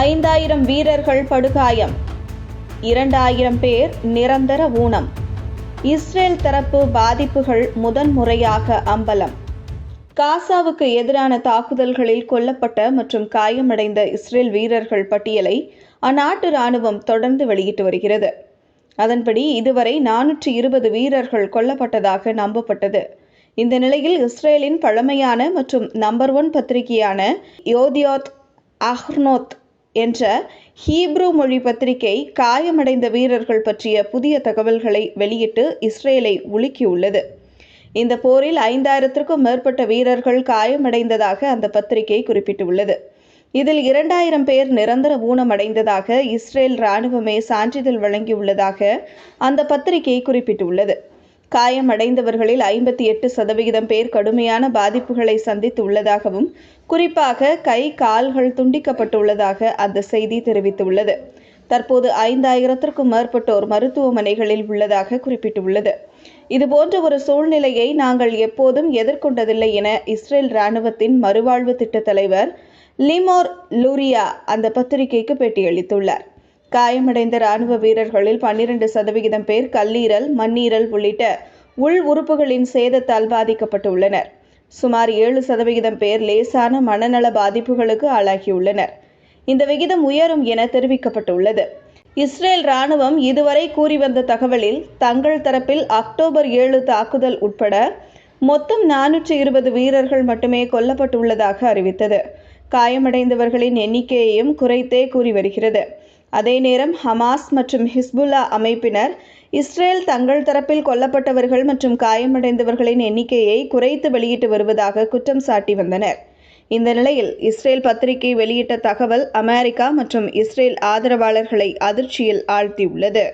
ஐந்தாயிரம் வீரர்கள் படுகாயம். இரண்டாயிரம் பேர் நிரந்தர ஊனம். இஸ்ரேல் தரப்பு பாதிப்புகள் முதன்முறையாக அம்பலம். காசாவுக்கு எதிரான தாக்குதல்களில் கொல்லப்பட்ட மற்றும் காயமடைந்த இஸ்ரேல் வீரர்கள் பட்டியலை அந்நாட்டு ராணுவம் தொடர்ந்து வெளியிட்டு வருகிறது. அதன்படி இதுவரை நானூற்றி இருபது வீரர்கள் கொல்லப்பட்டதாக நம்பப்பட்டது. இந்த நிலையில் இஸ்ரேலின் பழமையான மற்றும் நம்பர் ஒன் பத்திரிகையான யோதியோத் அஹ்னோத் என்ற ஹீப்ரு மொழி பத்திரிகை காயமடைந்த வீரர்கள் பற்றிய புதிய தகவல்களை வெளியிட்டு இஸ்ரேலை உலுக்கியுள்ளது. இந்த போரில் ஐந்தாயிரத்திற்கும் மேற்பட்ட வீரர்கள் காயமடைந்ததாக அந்த பத்திரிகை குறிப்பிட்டுள்ளது. இதில் இரண்டாயிரம் பேர் நிரந்தர ஊனமடைந்ததாக இஸ்ரேல் இராணுவமே சான்றிதழ் வழங்கியுள்ளதாக அந்த பத்திரிகை குறிப்பிட்டுள்ளது. காயமடைந்தவர்களில் ஐம்பத்தி எட்டு சதவிகிதம் பேர் கடுமையான பாதிப்புகளை சந்தித்துள்ளதாகவும் குறிப்பாக கை கால்கள் துண்டிக்கப்பட்டுள்ளதாக அந்த செய்தி தெரிவித்துள்ளது. தற்போது ஐந்தாயிரத்திற்கும் மேற்பட்டோர் மருத்துவமனைகளில் உள்ளதாக குறிப்பிட்டுள்ளது. இதுபோன்ற ஒரு சூழ்நிலையை நாங்கள் எப்போதும் எதிர்கொண்டதில்லை என இஸ்ரேல் இராணுவத்தின் மறுவாழ்வு திட்ட தலைவர் லிமோர் லூரியா அந்த பத்திரிகைக்கு பேட்டியளித்துள்ளார். காயமடைந்த ராணுவ வீரர்களில் பன்னிரண்டு சதவிகிதம் பேர் கல்லீரல் மண்ணீரல் உள்ளிட்ட உள் உறுப்புகளின் சேதத்தால் பாதிக்கப்பட்டுள்ளனர். சுமார் ஏழு சதவிகிதம் பேர் லேசான மனநல பாதிப்புகளுக்கு ஆளாகியுள்ளனர். இந்த விகிதம் உயரும் என தெரிவிக்கப்பட்டுள்ளது. இஸ்ரேல் ராணுவம் இதுவரை கூறி வந்த தகவலில் தங்கள் தரப்பில் அக்டோபர் ஏழு தாக்குதல் உட்பட மொத்தம் நானூற்றி இருபது வீரர்கள் மட்டுமே கொல்லப்பட்டுள்ளதாக அறிவித்தது. காயமடைந்தவர்களின் எண்ணிக்கையையும் குறைத்தே கூறி வருகிறது. அதே நேரம் ஹமாஸ் மற்றும் ஹிஸ்புல்லா அமைப்பினர் இஸ்ரேல் தங்கள் தரப்பில் கொல்லப்பட்டவர்கள் மற்றும் காயமடைந்தவர்களின் எண்ணிக்கையை குறைத்து வெளியிட்டு வருவதாக குற்றம் சாட்டி வந்தனர். இந்த நிலையில் இஸ்ரேல் பத்திரிகை வெளியிட்ட தகவல் அமெரிக்கா மற்றும் இஸ்ரேல் ஆதரவாளர்களை அதிர்ச்சியில் ஆழ்த்தியுள்ளது.